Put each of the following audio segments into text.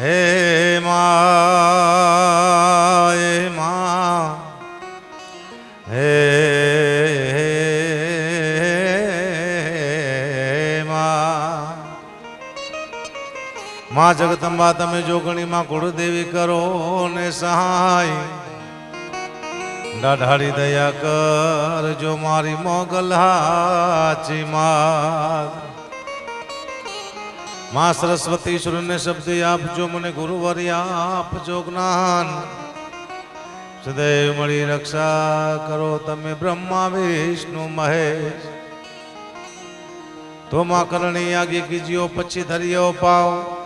હે મા હે મા હે, મા. મા જગદંબા, તમે જોગણીમાં કુળદેવી કરો ને સહાય. દાઢાડી દયા કરજો મારી મોગલ હાચી માર. માં સરસ્વતી ઈશ્વરને શબ્દ આપજો મને ગુરુવારી આપજો જ્ઞાન. સદૈવ મળી રક્ષા કરો તમે બ્રહ્મા, વિષ્ણુ, મહેશ. તો માં કરણી આગે કીજીઓ, પછી ધરિયો પાવ.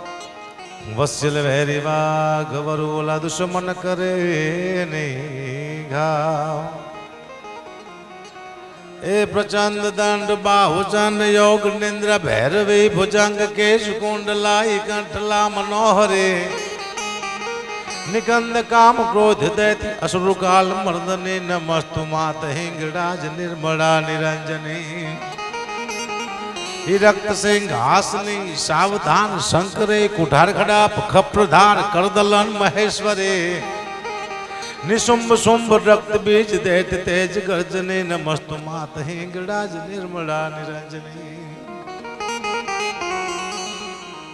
વસ્યલ વહેરી વાઘ વરુ ઓલા દુશ્મન કરે નહીં ઘાવ એ પ્રચંડ દંડ બાહુ ચંડ યોગ, નિંદ્ર, ભૈરવી, ભુજંગ કેશ કુંડલાઈ કંઠલા, મનોહરે, નિકંદ, કામ, ક્રોધ દૈત અસુર કાલ, મર્દને, નમસ્તુ, માત હિંગડાજ નિર્મળા, નિરંજની રક્ત સિંહાસની સાવધાન, શંકરે કુઠાર ખડા ખપ્રધાર કરદલન, મહેશ્વરે નિશુંભ શુંભ રક્ત બીજ દેત તેજ ગર્જને, નમસ્તુ માત હિંગડાજ નિર્મળા નિરંજની.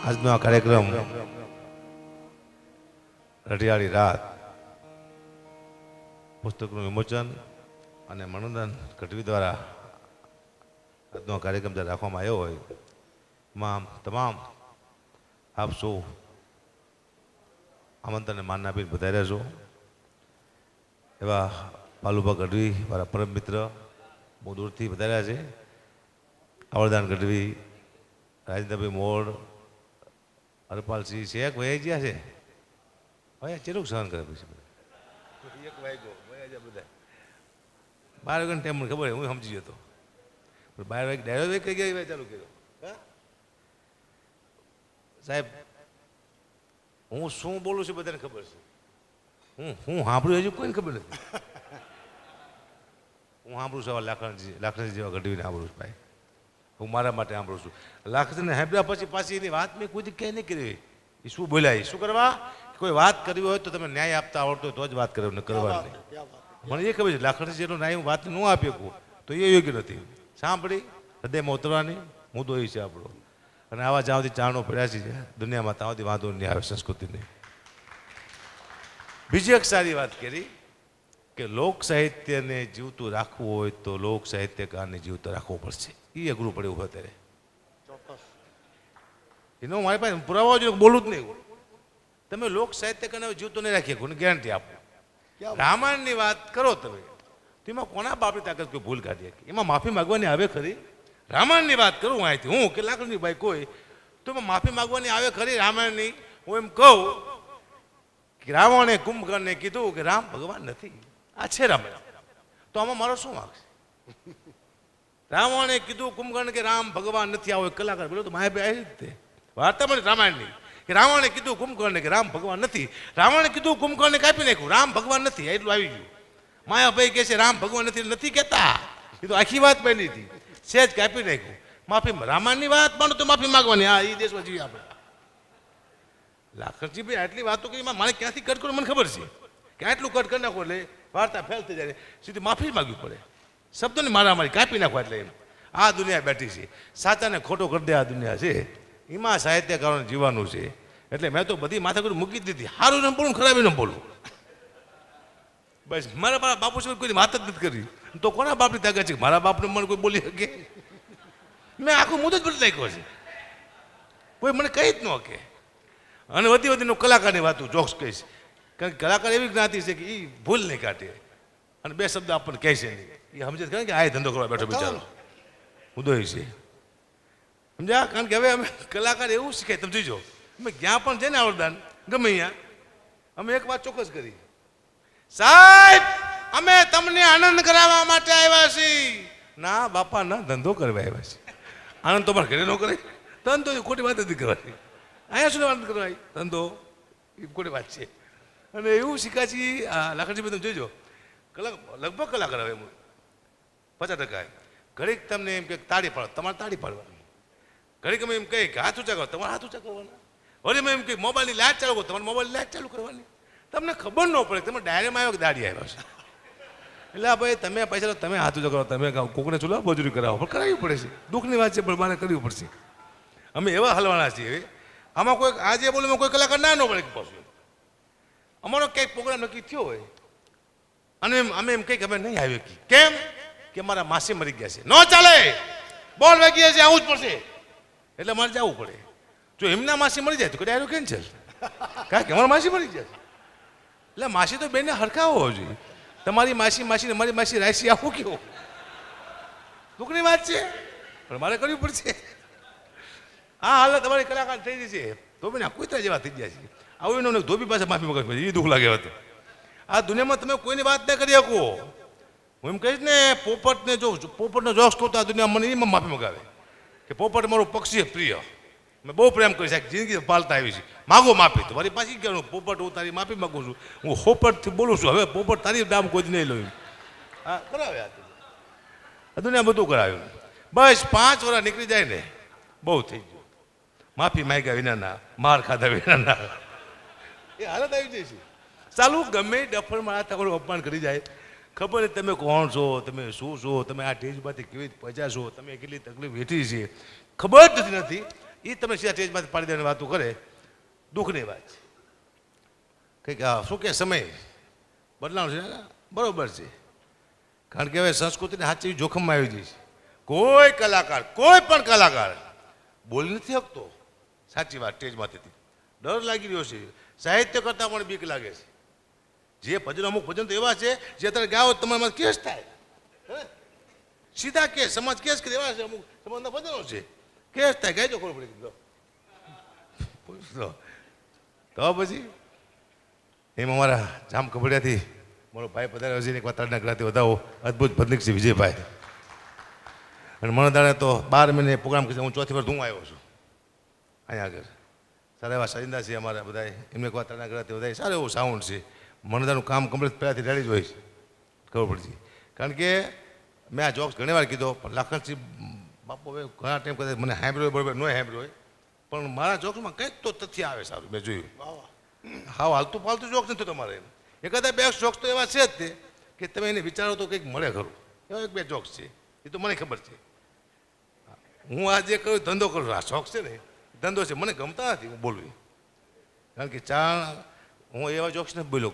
આજનો આ કાર્યક્રમ રઢિયાળી રાત પુસ્તકનું વિમોચન અને મનોદન ગઢવી દ્વારા આજનો કાર્યક્રમ જ્યારે રાખવામાં આવ્યો હોયમાં તમામ આપ સૌ આમંત્રણને માન આપીને બધા છો એવા પાલુભા ગઢવી મારા પરમ મિત્ર બહુ દૂરથી વધાર્યા છે. આવરદાન ગઢવી રાજેન્દ્રભાઈ મોડ હરપાલસિંહ શેખ વહી ગયા છે. હવે ચેલું સહન કરે પછી એક વાગ્યો બધા. બાર વાગ્યાનો ટાઈમ મને ખબર હું સમજી જતો પણ બાર વાગે ડાયરો વેગ કઈ ગયા ચાલુ કર્યો? સાહેબ હું શું બોલું છું બધાને ખબર છે. હું હું સાંભળ્યું હજુ કોઈને ખબર નથી. હું સાંભળું છું લાખણજી લાખણજી જેવા ગઢવીને સાંભળું છું ભાઈ. હું મારા માટે સાંભળું છું. લાખણજીને સાંભળ્યા પછી પાછી એની વાત મેં કોઈ ક્યાંય નહીં કરી. એ શું બોલ્યા એ? શું કરવા? કોઈ વાત કરવી હોય તો તમે ન્યાય આપતા આવડતો હોય તો જ વાત કરો ને કરવા નહીં. મને એ ખબર છે લાખણજી જેનો ન્યાય હું વાત ન આપી શકું તો એ યોગ્ય નથી. સાંભળી હૃદયમાં ઉતરવાની મુદ્દો એ છે આપણો. અને આવા જ્યાં સુધી ચારણો પડ્યા છે દુનિયામાં ત્યાં સુધી વાંધો નહીં આવે સંસ્કૃતિને. બીજી એક સારી વાત કરી કે લોક સાહિત્યને જીવતું રાખવું હોય તો લોક સાહિત્યકારને જીવતું રાખવું પડશે. એ અઘરું પડે હોય ત્યારે એનો મારી પાસે પુરાવા જોઈએ બોલું જ નહીં તમે લોક સાહિત્યકારને જીવતો નહીં રાખીએ કોને ગેરંટી આપો. રામાયણની વાત કરો તમે. તો એમાં કોના બાપની તાકાત કોઈ ભૂલ કાઢી હતી એમાં માફી માગવાની આવે ખરી? રામાયણની વાત કરું હું અહીંથી. હું કે લાકડીની ભાઈ કોઈ તો એમાં માફી માગવાની આવે ખરી રામાયણની? હું એમ કહું રાવણે કુંભકર્ણને કીધું કે રામ ભગવાન નથી, આ છે રામ તો આમાં મારો શું વાંક રાવણે કીધું કુંભકર્ણ કે રામ ભગવાન નથી આવો કલાકાર. બોલો તો માયા આવી રીતે. વાર્તા મને રામાયણની. કે રાવણે કીધું કુંભકર્ણને કે રામ ભગવાન નથી. રાવણે કીધું કુંભકર્ણને કાપી નાખ્યું? રામ ભગવાન નથી. એટલું આવી ગયું. માયાભાઈ કહે છે, રામ ભગવાન નથી નથી કહેતા. એ તો આખી વાત બની હતી. સેજ કાપી નાખ્યું. માફી, રામાયણની વાત માનો તો માફી માગવાની. હા એ દેશમાં જીવી આપણે. લાખરજી ભાઈ, આટલી વાતો કરી મારે ક્યાંથી કટ કરું મને ખબર છે? કે આટલું કટ કરી નાખો એટલે વાર્તા ફેલ થઈ જાય. સીધી માફી માગવી પડે. શબ્દોને મારા મારી કાપી નાખવા એટલે એમ. આ દુનિયા બેઠી છે. સાચાને ખોટો કરી દે આ દુનિયા છે. એમાં સાહિત્યકારોને જીવવાનું છે. એટલે મેં તો બધી માથાકૂટ મૂકી દીધી. સારું ન બોલું, ખરાબ ન બોલું. બસ, મારા મારા બાપુ સિવાય કોઈ વાત જ નથી કરી. તો કોના બાપની તાકાત છે મારા બાપને મને કોઈ બોલી શકે? મેં આખું મુદત બદલાઈ ગયો છે. કોઈ મને કહી જ ન કે અને વધી વધીને કલાકારની વાતો જોક્સ કહીશ. કારણ કે કલાકાર એવી જ્ઞાતિ છે કે એ ભૂલ નહીં કાઢે. અને બે શબ્દ આપણને કહે છે નહીં. એ સમજે કારણ કે આ ધંધો કરવા બેઠો બિચારો. ઉદય છે. સમજ્યા? કારણ કે હવે અમે કલાકાર એવું શીખાય તમે જોઈજો અમે જ્યાં પણ છે ને આવડદાન ગમે અહીંયા અમે એક વાત ચોક્કસ કરી. સાહેબ અમે તમને આનંદ કરાવવા માટે આવ્યા છીએ. ના બાપા ના ધંધો કરવા આવ્યા છે આનંદ તો મારા ઘરે ન કરે ધંધો ખોટી વાત નથી કરવાની. અહીંયા શું વાત કરવાય ધંધો. એ કોઈ વાત છે? અને એવું શીખાજી આ લાખણજી તમે જોઈજો કલાક લગભગ કલાકાર આવે એમ. પચાસ ટકા. ઘડીક તમને એમ કે તાળી પાડો તમારે તાળી પાડવાની. ઘડીક અમે એમ કહીએ કે હાથ ઊંચા કરો તમારે હાથ ઊંચા કરવાના. વળી અમે એમ કે મોબાઈલની લાઇટ ચાલુ કરો તમારે મોબાઈલ લાઇટ ચાલુ કરવાની. તમને ખબર ન પડે તમે ડાયરેમાં આવ્યો કે દાડી આવ્યો છે. એટલે આ ભાઈ તમે પૈસા તમે હાથ કરો તમે કોકને ચૂલા મજૂરી કરાવો? પણ કરાવવી પડે છે. દુઃખની વાત છે પણ મારે કરવી પડશે. અમે એવા હલવાના છીએ આમાં કોઈ આજે બોલે કોઈ કલાકાર ના ન પડે પાછું અમારો ક્યાંક પ્રોગ્રામ નક્કી થયો હોય. અને અમે એમ કંઈક અમે નહીં આવી કે કેમ? કે મારા માસી મરી ગયા છે. ન ચાલે! બોલ વાગી છે આવું જ પડશે. એટલે મારે જવું પડે. જો એમના માસી મરી જાય તો કદાચ કેન્સલ કારણ કે અમારા માસી મરી છે. એટલે માસી તો બેને હરખાવો હોવો જોઈએ. તમારી માસી માસી ને મારી માસી રાયસી આવું કયો દુઃખની વાત છે. પણ મારે કરવી પડશે. આ હાલત તમારી કલાકાર થઈ જશે. ધોબીના કૂતરા જેવા થઈ ગયા છે. આવું એનો ધોબી પાસે માફી મગજ એ દુઃખ લાગે હતું આ દુનિયામાં તમે કોઈની વાત ન કરી શકો. હું એમ કહીશ ને, પોપટને જો, પોપટનો જોક્સ કહું તો આ દુનિયા મને એમાં માફી મગાવે. કે પોપટ મારું પક્ષી પ્રિય. મેં બહુ પ્રેમ કરી સાહેબ જિંદગી પાલતા આવી છે. માગો માફી. તો મારી પાછી કહેવાનું પોપટ હું તારી માફી માગું છું? હું હોપટથી બોલું છું. હવે પોપટ તારી નામ કોઈ જ નહીં લઉં હા, કરાવે આ દુનિયા બધું કરાવ્યું બસ પાંચ વર્ષ નીકળી જાય ને, બહુ થઈ માફી માંગ્યા વિનાના માર ખાધા વિનાના. એ હાલત આવી જાય છે ચાલુ ગમે ડફળ મારા તમારું અપમાન કરી જાય. ખબર તમે કોણ છો તમે શું છો તમે આ સ્ટેજમાંથી કેવી રીતે પજા છો તમે કેટલી તકલીફ વેઠી છે. ખબર જ નથી એ તમે સીધા સ્ટેજમાંથી પાડી દેવાની વાતો કરે. દુઃખની વાત છે. કંઈક શું કે સમય? બદલાવ છે બરોબર છે. કારણ કે હવે સંસ્કૃતિને સાચી જોખમમાં આવી ગઈ છે. કોઈ કલાકાર કોઈ પણ કલાકાર બોલી નથી શકતો. સાચી વાત સ્ટેજમાંથી ડર લાગી રહ્યો છે. સાહિત્ય કરતાં પણ બીક લાગે છે. જે ભજન, અમુક ભજન તો એવા છે, જે અત્યારે ગાઓ તમારામાં કેસ થાય? સીધા કેસ, સમાજ કેસ કરે એવા છે અમુક સમાજના ભજનો છે. કેસ થાય ગાયજો ખબર પડી. તો પછી એમાં મારા જામ કબડિયાથી મારો ભાઈ પધાર્યો છે એક વાતાવરણ ગ્રાહથી વધાવો. અદભુત ભજનિક છે વિજયભાઈ. અને મને દાડે તો બાર મહિને પ્રોગ્રામ કરી હું ચોથી વાર હું આવ્યો છું. અહીંયા આગળ. સારા એવા સજિંદા છે અમારા બધા એમને એક વાત ગ્રાહથી બધા સારું એવું સાઉન્ડ છે. મને તારું કામ કમ્પ્લીટ પહેલાંથી રેડી જ હોય છે. ખબર પડશે કારણ કે મેં આ જોક્સ ઘણી વાર કીધો પણ લાખનસિંહ બાપુ હવે ઘણા ટાઈમ કદાચ મને સાંભળ્યો બરોબર ન સાંભળ્યો હોય. પણ મારા જોક્સમાં કંઈક તો તથ્ય આવે સારું મેં જોયું. હા હાલતું ફાલતું જોક્સ નથી તમારે એમ. એકાદા બે જોક્સ તો એવા છે જ તે કે તમે એને વિચારો તો કંઈક મળે ખરું. એવા એક બે જોક્સ છે. એ તો મને ખબર છે. હું. આજે જે કહ્યું ધંધો કરું આ શોખ છે ને? ધંધો છે. મને ગમતા નથી હું બોલવી કારણ કે ચા હું એવા જોક્સને બોલ્યો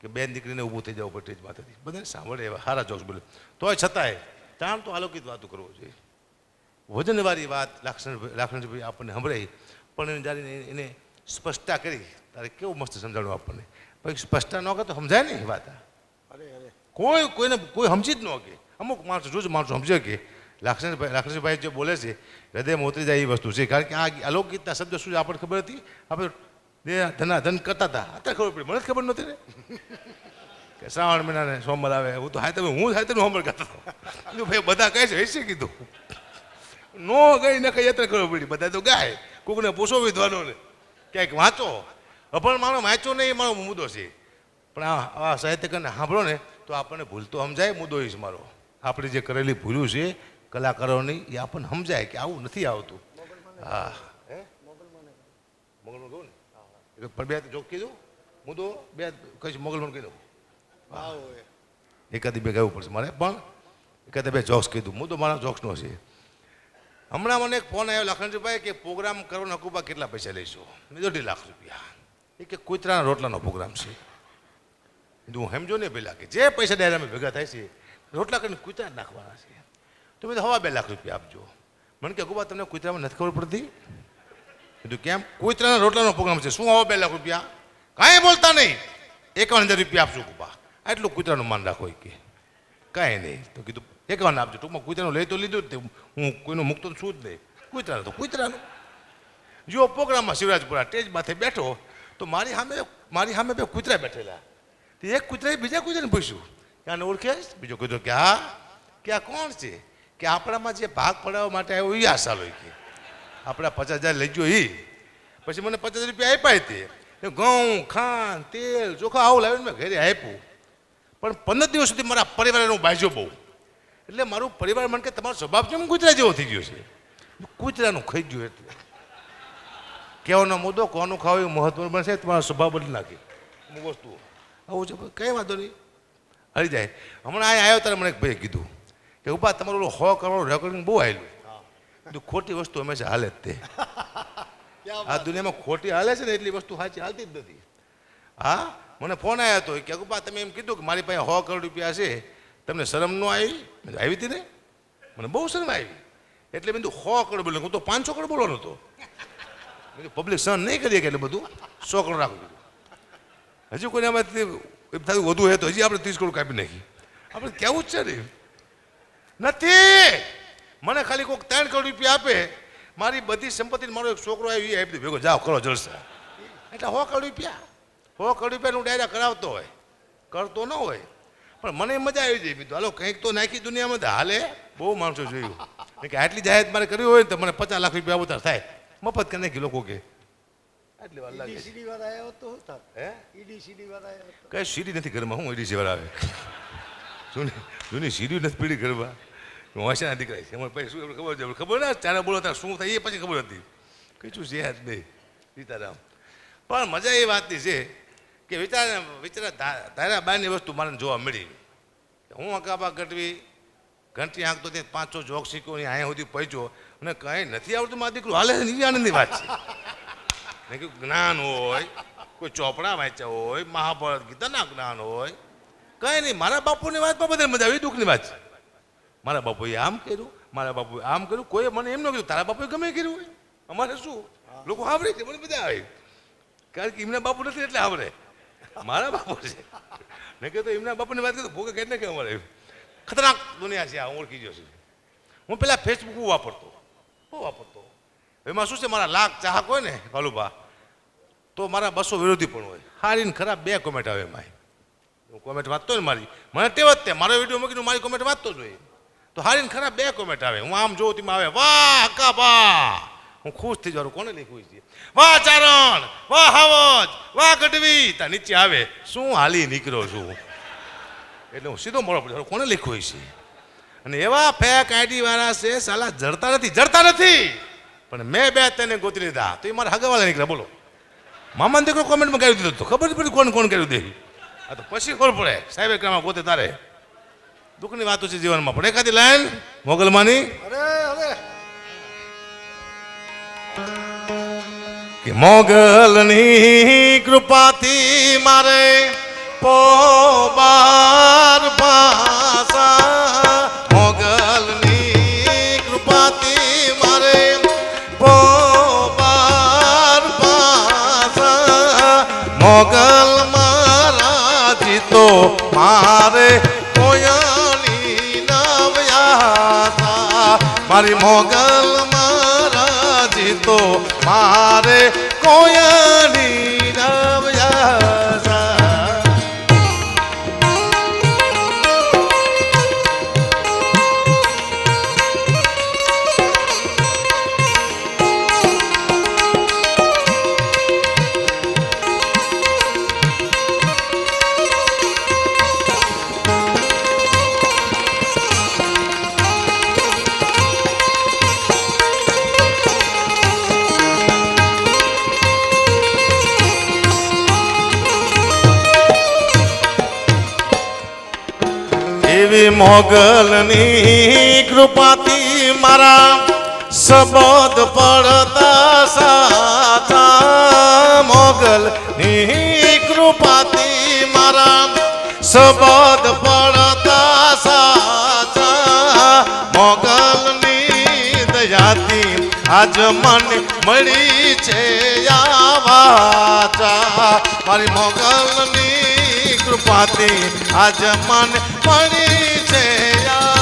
કે બેન દીકરીને ઊભું થઈ જવું પડે માથેથી બધાને સાંભળે એવા સારા જોક્સ બોલ્યો તોય છતાંય ચાણ તો આલોકિત વાતો કરવો જોઈએ. વજનવાળી વાત લાક્ષણ લાક્ષણભાઈ આપણને સંભળાઈ પણ એને જ્યારે એને- એને સ્પષ્ટતા કરી તારે કેવું મસ્ત સમજાણું આપણને. પછી સ્પષ્ટતા ન કરે તો સમજાય નહીં વાત. અરે અરે. કોઈ કોઈને કોઈ સમજી જ ન કે અમુક માણસો જો માણસો સમજે કે લાક્ષણભાઈ લાક્ષણભાઈ જે બોલે છે હૃદયમાં ઉતરી જાય એ વસ્તુ છે. કારણ કે આ અલૌકિકના શબ્દ શું આપણને ખબર હતી? આપણે ધના ધન કરતા હતા. અત્યારે ખબર પડી. મને ખબર નહોતી ને. કે શ્રાવણ મહિનાને સોમવાર આવે. હું તો હા તમે હું હાય તમે હોમવર્ક કરતા હતો. ભાઈ, બધા કહે છે, હશે કીધું. નો ગઈ, ને કઈ અત્યારે ખબર પડી. બધા તો ગાય. કોકને પૂછો ને ક્યાંક વાંચો. અપણ માણો વાંચો નહીં મારો મુદ્દો છે. પણ આ સાહિત્યકારને સાંભળો ને, તો આપણને ભૂલ તો સમજાય. મુદ્દો એ મારો. આપણે જે કરેલી ભૂલું છે કલાકારોની એ આપણને સમજાય કે આવું નથી આવતું. હા. હે? મોગલમાં કહું ને? પણ બે જોક કીધું. તો બે કહીશ મોગલમાં દઉં. એકાદી બે કહેવું પડશે મારે. પણ એકાદી બે જોક્સ કીધું. મુદ્દો મારા જોક્સનો છે. હમણાં મને એક ફોન આવ્યો લખનજીભાઈ કે પ્રોગ્રામ કરવાનો હકુબા કેટલા પૈસા લઈશું? મેં દોઢી લાખ રૂપિયા. એ કે કુતરાના રોટલાનો પ્રોગ્રામ છે. કીધું હું સમજો ને પહેલાં કે જે પૈસા ડાયરામાં ભેગા થાય છે રોટલા કરીને કૂતરા નાખવાના છે. તો મેં હવા બે લાખ રૂપિયા આપજો. મને કે હકુબા તમને કુતરામાં નથી ખબર પડતી? કીધું, કેમ? કુતરાના રોટલાનો પ્રોગ્રામ છે. શું હવા બે લાખ રૂપિયા? કાંઈ બોલતા નહીં. એકાવન હજાર રૂપિયા આપશું કુપા આટલું કૂતરાનું માન રાખો કે. કાંઈ નહીં. તો કીધું, એકાવન આપજો. ટૂંકમાં કૂતરાનું લઈ તો લીધું જ હું કોઈનું મૂકતો છું જ નહીં. કૂતરાનું તો કૂતરાનું. જો પ્રોગ્રામમાં શિવરાજપુરા સ્ટેજ માથે બેઠો, તો મારી સામે મારી સામે બે કૂતરા બેઠેલા. એક કૂતરાએ બીજા કૂતરાને પૂછ્યું, કે આને ઓળખે? બીજો કૂતરો કે, હા. કે, આ કોણ છે? કે આપણામાં જે ભાગ પડાવવા માટે આવ્યો એ આશા લો કે. આપણા પચાસ હજાર લઈ ગયો એ પછી મને પચાસ રૂપિયા આપ્યા તે. ઘઉં, ખાંડ, તેલ ચોખા આવું લાવીને મેં ઘરે આપ્યું. પણ પંદર દિવસ સુધી મારા પરિવારનો બાજો બહુ. એટલે મારું પરિવાર મને કે તમારો સ્વભાવ કેમ કૂતરા જેવો થઈ ગયો છે? કૂતરાનું ખાઈ ગયું એટલે. કહેવાનો મુદ્દો કોનું ખાવું એ મહત્વનું બનશે, તમારો સ્વભાવ બદલી નાખે. અમુક વસ્તુઓ. આવું છે, કંઈ વાંધો નહીં. હરી જાય. હમણાં અહીંયા આવ્યો ત્યારે મને એક ભાઈએ કીધું. કે ઉપા તમારું હો સો કરવાનું રેકોર્ડિંગ બહુ આવેલું ખોટી વસ્તુ હંમેશા હાલે જ તે. આ દુનિયામાં ખોટી હાલે છે ને એટલી વસ્તુ સાચી હાલતી જ નથી. હા? મને ફોન આવ્યો હતો કે અગુપા તમે એમ કીધું કે મારી પાસે સો કરોડ રૂપિયા છે તમને શરમ ન આવી? આવી હતી ને? મને બહુ શરમ આવી. એટલે કીધું સો કરોડ બોલ્યો હું તો પાંચસો કરોડ બોલવાનો હતો. મેં પબ્લિક સહન નહીં કરીએ કે એટલે બધું સો કરોડ રાખું હજુ કોઈને આમાંથી થાય વધુ હે તો હજી આપણે ત્રીસ કરોડ કાપી નાખી. આપણે કેવું જ છે ને? નથી. મને ખાલી કોઈક ત્રણ કરોડ રૂપિયા આપે. મારી બધી સંપત્તિ મારો એક છોકરો આવી આપી દે ભેગો જાઓ કરો જલસા. એટલે હો કરોડ રૂપિયા. હો કરોડ રૂપિયાનું ડાયરા કરાવતો હોય કરતો ન હોય. પણ મને મજા આવી જાય. બીજું હાલો કંઈક તો નાખી દુનિયામાં. હાલે બહુ માણસો જોયું. કે આટલી જાહેરાત મારે કરવી હોય ને તો મને પચાસ લાખ રૂપિયા અવતાર થાય. મફત કરી નાખી લોકો કે. આટલી વાર લાગે. સીડી વાળા આવ્યો તો શું ઈડી હે? ઈડીસીડી વાળા આવ્યો કઈ સીડી નથી ઘરમાં. હું ઈડી વાળા આવે? જૂની જૂની સીડી નથી પીડી ઘરમાં. હું વાંચના દીકરા છે. એમાં પછી શું ખબર છે ખબર ના? ત્યારે બોલો ત્યારે શું થાય? એ પછી ખબર હતી શું છે જ નહીં સીતારામ. પણ મજા એ વાતની છે કે વિચાર વિચાર ધારા બારની વસ્તુ મને જોવા મળી. હું અકાબા ગઢવી, ઘંટી આંકતો ત્યાં પાંચ છ જોક શીખ્યો ને અહીંયા સુધી પહોંચ્યો અને કંઈ નથી આવડતું મારા દીકરું. હાલે છે આનંદની વાત છે. ને કે જ્ઞાન હોય, કોઈ ચોપડા વાંચ્યા હોય, મહાભારત ગીતાના જ્ઞાન હોય, કંઈ નહીં. મારા બાપુની વાતમાં બધાને મજા આવી, દુઃખની વાત છે. મારા બાપુએ આમ કર્યું, મારા બાપુએ આમ કર્યું. કોઈ મને એમ ન કીધું, તારા બાપુએ ગમે કર્યું હોય. અમારે શું? લોકો આવડે છે, મને બધા આવે. કારણ કે એમના બાપુ નથી એટલે આવડે મારા બાપુ છે. ને કે તો એમના બાપુની વાત કરું ભોગે કેટલે કે અમારે. ખતરનાક દુનિયા છે આ ઓળખી ગયો છું. હું પેલા ફેસબુક હું વાપરતો. હું વાપરતો. એમાં શું છે, મારા લાખ ચાહક હોય ને કાલુભા તો મારા બસો વિરોધી પણ હોય. સારી ને ખરાબ બે કોમેન્ટ આવે એમાં હું કોમેન્ટ વાંચતો ને મારી. મને તે વખતે મારો વીડિયો મૂકીને મારી કોમેન્ટ વાંચતો જ હોય. તો હારી ને ખરાબ બે કોમેન્ટ આવે. હું આમ જોઉં તેમાં આવે. વાહ કા બા. હું ખુશ થઈ જાઉં. કોને લખ્યું છે? વાહ, ચારણ. વાહ, હાવજ. વાહ, ગઢવી. તા નીચે આવે. શું હાલી નીકળ્યો છું? એટલે હું સીધો મોડો પડ્યો. કોને લખ્યું છે? અને એવા ફેક આઈડી વાળા છે, સાલા, જડતા નથી. જડતા નથી. પણ મેં બે તેને ગોતી લીધા. તો એ મારા હગાવાલા નીકળ્યા. બોલો. મામાનો દીકરો કોમેન્ટમાં કરી દીધો તો ખબર પડી કોણ કોણ કર્યું દે આ તો પછી ખબર પડે. સાહેબ ક્રમમાં ગોતે તારે. દુઃખની વાતો છે જીવનમાં પણ એકાદી લાઈન મોગલમાની. કે મોગલની કૃપાથી મારે પોબાર ભાષા મારી મોગલ મારા જીતો મારે કોયાની એવી મોગલની કૃપાથી મારા સબોધ પડતા સાચા મોગલની કૃપાથી મારા સબોધ પડતા સાચા મોગલની દયાથી આજ મને મળી છે આ વાચા. મારી મોગલની કૃપાથી આજ મન પડી છે આ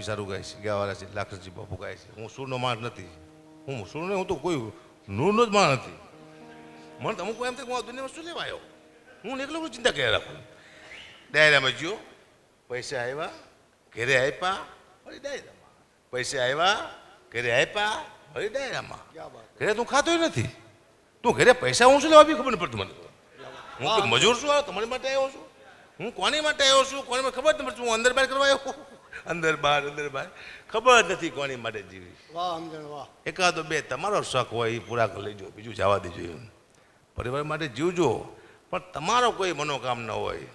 બીજી સારું ગાય છે ગાવાલા છે લાખરજી બાપુ ગાય છે. હું સૂરનો માણસ નથી. હું સૂરને હું તો કોઈ નૂરનો જ માણ નથી. મને તો અમુક વાર એમ થાય હું આ દુનિયામાં શું લેવા આવ્યો? હું એકલો ચિંતા કર્યા રાખું. ડાયરામાં જ્યો પૈસા આવ્યા ઘેરે આપ્યા વળી ડાયરામાં. પૈસા આવ્યા ઘરે આપ્યા વળી ડાયરામાં. ઘરે તું ખાતો નથી. તું ઘરે પૈસા હું શું લેવા બી ખબર નહીં પડતી મને હું મજૂર છું તમારી માટે આવ્યો છું. હું કોની માટે આવ્યો છું કોની ખબર નહીં પડતી? હું અંદર બહાર કરવા આવ્યો? અંદર બહાર અંદર બહાર. ખબર નથી કોની માટે જીવી. વાહ સમજણ વાહ. એકાદો બે તમારો શોખ હોય એ પૂરા કરી લેજો બીજું જવા દેજો એમ. પરિવાર માટે જીવજો પણ તમારો કોઈ મનોકામના હોય.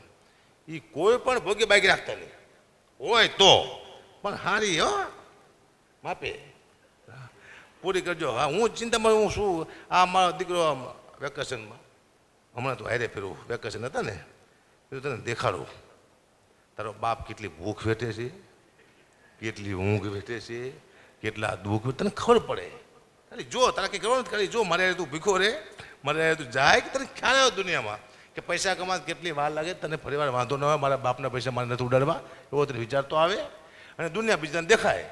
એ કોઈ પણ ભોગી બાકી રાખતા નહીં. હોય તો પણ હારી હો. માપે. પૂરી કરજો. હા હું ચિંતામાં હું શું આ મારો દીકરો વેકેશનમાં. હમણાં તો હારે ફેરવું વેકેશન હતા ને. તને દેખાડું. તારો બાપ કેટલી ભૂખ વેઠે છે. કેટલી ઊંઘ વેઠે છે, કેટલા દુઃખ તને ખબર પડે. અરે જો, તારા કંઈ કરવાનું ખાલી જો મારે તું ભીખો રે મારે તું જાય કે તને ખ્યાલ આવ્યો દુનિયામાં કે પૈસા કમા કેટલી વાર લાગે, તને ફરીવાર વાંધો ન આવે, મારા બાપના પૈસા મારે નથી ઉડાડવા, એવો તને વિચાર તો આવે. અને દુનિયા બીજાને દેખાય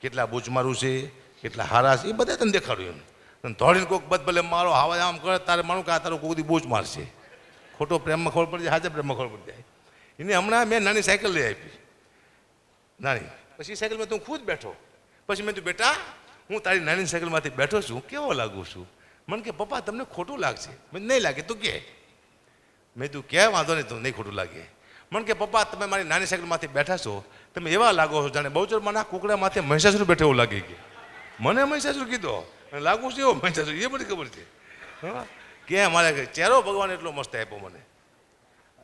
કેટલા બૂચ મારું છે, કેટલા હારા છે, એ બધા તને દેખાડ્યું એમ. ધોળીને કોઈક બદ ભલે મારો હાવા આમ કરે, તારે માનું કે આ તારો કોઈ બૂચ મારશે ખોટો પ્રેમમાં ખબર પડી જાય, હાજર પ્રેમમાં ખબર પડી જાય. એને હમણાં મેં નાની સાયકલ લઈ આપી. નાની. પછી સાયકલમાં તું ખુદ બેઠો. પછી મેં તું બેટા, હું તારી નાની સાયકલમાંથી બેઠો છું, કેવો લાગુ છું? મને કે, પપ્પા, તમને ખોટું લાગશે. મેં નહીં લાગે, તું કે. મેં તું કે વાંધો નહીં, તું નહીં ખોટું લાગે. મને કે, પપ્પા, તમે મારી નાની સાયકલમાંથી બેઠા છો, તમે એવા લાગો છો જાણે બહુ માના કુકડા માથે મહિષાસુર બેઠો એવું લાગી કે. મને મહિષાસુર કીધો? અને લાગુ છે એવો મહિષાસુર એ બધી ખબર છે. હા? કે મારે ચહેરો ભગવાન એટલો મસ્ત આપ્યો મને.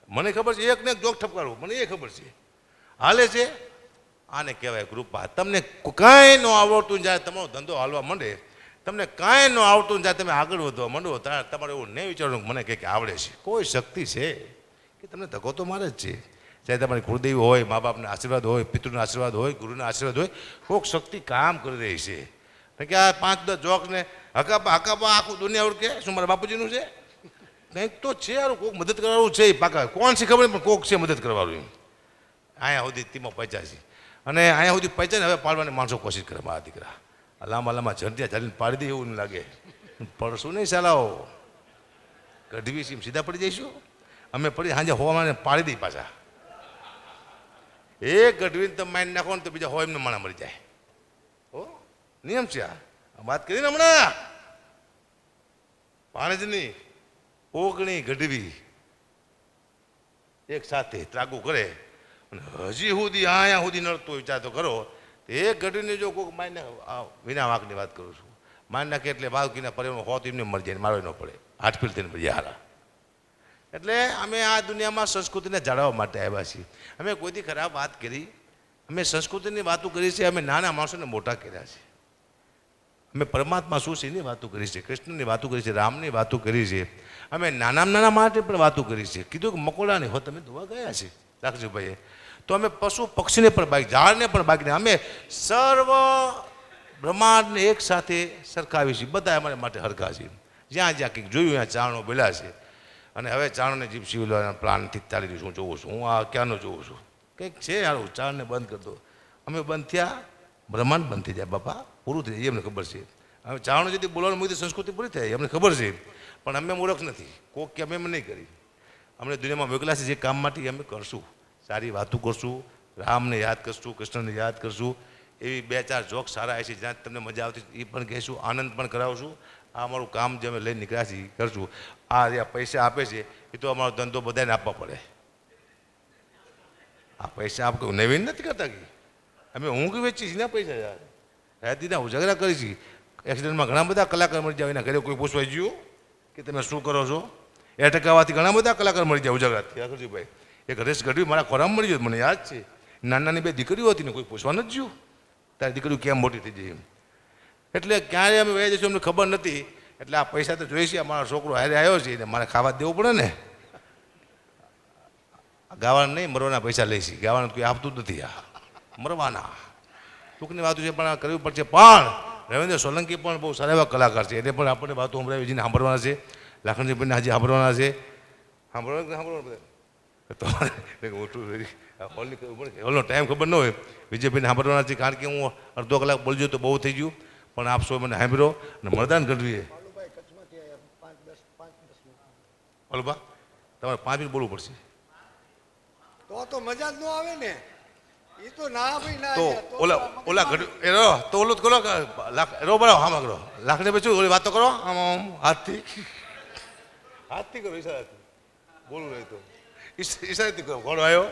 મને ખબર છે, એક ને એક જોક ઠપકારવું મને એ ખબર છે. હાલે છે આને કહેવાય કૃપા. તમને કાંઈ ન આવડતું જ્યારે તમારો ધંધો હાલવા માંડે, તમને કાંઈ ન આવડતું જ્યારે તમે આગળ વધવા માંડો, ત્યારે તમારે એવું નહીં વિચારવાનું મને કંઈક આવડે છે. કોઈ શક્તિ છે કે તમને ધક્કો તો મારે જ છે. ચાહે તમારી કુળદેવી હોય મા બાપના આશીર્વાદ હોય, પિતૃના આશીર્વાદ હોય, ગુરુના આશીર્વાદ હોય કોઈક શક્તિ કામ કરી રહી છે. કે આ પાંચ દસ જોકને હકાપા હકાપા આખું દુનિયા ઓળખે શું મારા બાપુજીનું છે? કંઈક તો છે યાર કોઈક મદદ કરવાનું છે પાકા. કોણ છે ખબર પણ કોક છે મદદ કરવાનું અહીંયા સુધી તીમાં પચાસી અને અહીંયા સુધી પહોંચે ને હવે પાડવાની માણસો કોશિશ કરે, મારા દીકરા. લાંબા લાંબા ઝંડિયા ઝાલીને પાડી દે એવું લાગે. પડશું નહીં સલાહો કઢવી સીમ સીધા પડી જઈશું. અમે પડી સાંજે હોવામાં પાડી દઈ પાછા. એક ગઢવીને તમે માઇન નાખો ને તો બીજા હોય એમને માણા મળી જાય. હો? નિયમ છે આ. વાત કરી ને હમણાં. પાણજની ઓગણી ગઢવી એક સાથે ત્રાગુ કરે. અને હજી સુધી અહીંયા સુધી નડતો વિચાર તો કરો. એ ઘડીને જો કોઈક માઈને વિના વાંકની વાત કરું છું. માન નાખે એટલે બાળકીના પરિવાર હોત એમને મરજી જાય મારો ન પડે. હાથ ફીલ થઈને મરી હારા. એટલે અમે આ દુનિયામાં સંસ્કૃતિને જાળવવા માટે આવ્યા છીએ. અમે કોઈથી ખરાબ વાત કરી? અમે સંસ્કૃતિની વાતો કરી છે, અમે નાના માણસોને મોટા કર્યા છે. અમે પરમાત્મા શું છે એની વાતો કરી છે, કૃષ્ણની વાતો કરી છે, રામની વાતો કરી છે. અમે નાના નાના માટે પણ વાતો કરી છે. કીધું કે મકોડાની હો તમે ધોવા ગયા છે રાખજુભાઈએ તો અમે પશુ પક્ષીને પણ બાકી ઝાડને પણ બાકી અમે સર્વ બ્રહ્માંડને એક સાથે સરખાવી છીએ. બધા અમારા માટે હરખા છે જ્યાં જ્યાં કંઈક જોયું, ત્યાં ચારણો બોલ્યા છે. અને હવે ચારણને જીપસી ઓલા પ્લાનથી ચાલી રહ્યું છું. જોઉં છું. હું આ ક્યાંનો જોઉં છું? કંઈક છે યાર ચારણને બંધ કરી દો. અમે બંધ થયા. બ્રહ્માંડ બંધ થઈ જાય બાપા. પૂરું થઈ જાય, એમને ખબર છે. હવે ચારણો જેથી બોલવાનું મૂકી સંસ્કૃતિ પૂરી થાય અમને ખબર છે. પણ અમે મૂર્ખ નથી. કોક કે અમે એમ નહીં કરી. અમને દુનિયામાં મોકલા છે જે કામ માટે અમે કરશું. સારી વાતો કરશું, રામને યાદ કરશું, કૃષ્ણને યાદ કરશું. એવી બે ચાર જોક સારા છે જ્યાં તમને મજા આવતી એ પણ કહેશું, આનંદ પણ કરાવશું. આ અમારું કામ જે અમે લઈને નીકળ્યા છીએ કરશું. આ જે પૈસા આપે છે એ તો અમારો ધંધો બધાને આપવા પડે. આ પૈસા આપ નવીન નથી કરતા કે. અમે ઊંઘ વેચી છીએ ને પૈસા યાર. રાતીના ઉજાગરા કરી છીએ. એક્સિડન્ટમાં ઘણા બધા કલાકાર મળી જાય એના ઘરે કોઈ પૂછવા ગયું કે તમે શું કરો છો? એ ટકાવાથી ઘણા બધા કલાકાર મળી જાય, ઉજાગરાથી. ભાઈ એક હરેશ ગઢવી મારા ખોરામાં મળી ગયો, મને યાદ છે. નાની નાની બે દીકરીઓ હતી ને, કોઈ પૂછવા નથી જ્યું તારી દીકરીઓ કેમ મોટી થઈ જાય એમ. એટલે ક્યારે અમે વહી જઈશું, અમને ખબર નથી. એટલે આ પૈસા તો જોઈશે મારો છોકરો હારે આવ્યો છે એટલે મારે ખાવા દેવું પડે ને. ગાવાના નહીં, મરવાના પૈસા લઈશી ગાવાના કોઈ આપતું જ નથી આ. મરવાના. ટૂંકની વાતો છે, પણ કરવી પડશે. પણ રવિન્દ્ર સોલંકી પણ બહુ સારા એવા કલાકાર છે. એને પણ આપણને વાતો સંભળાવી, જેને સાંભળવાના છે. લાખણજીભાઈને હજી સાંભળવાના છે સાંભળવા સાંભળવાનું બધા તો મોટું હોલની હોલનો ટાઈમ ખબર ન હોય વિજયભાઈને સાંભળવાના છે કારણ કે હું અડધો કલાક બોલજો તો બહુ થઈ ગયું પણ આપ સૌ મને સાંભળ્યો અને મરદાન કરવી ઓલબા તમારે પાંચ મિનિટ બોલવું પડશે તો તો મજા જ ન આવે ને એ તો ના ભાઈ ના તો ઓલા ઓલા ઘડ એ રો તો ઓલું કરો લાખ રો બરાબર હામાં કરો લાખને પછી ઓલી વાતો કરો આમ આમ હાથથી હાથથી કરો ઈશારાથી બોલું નહીં તો. ઈશ- ઈશારાથી કરો ઘોડો આવ્યો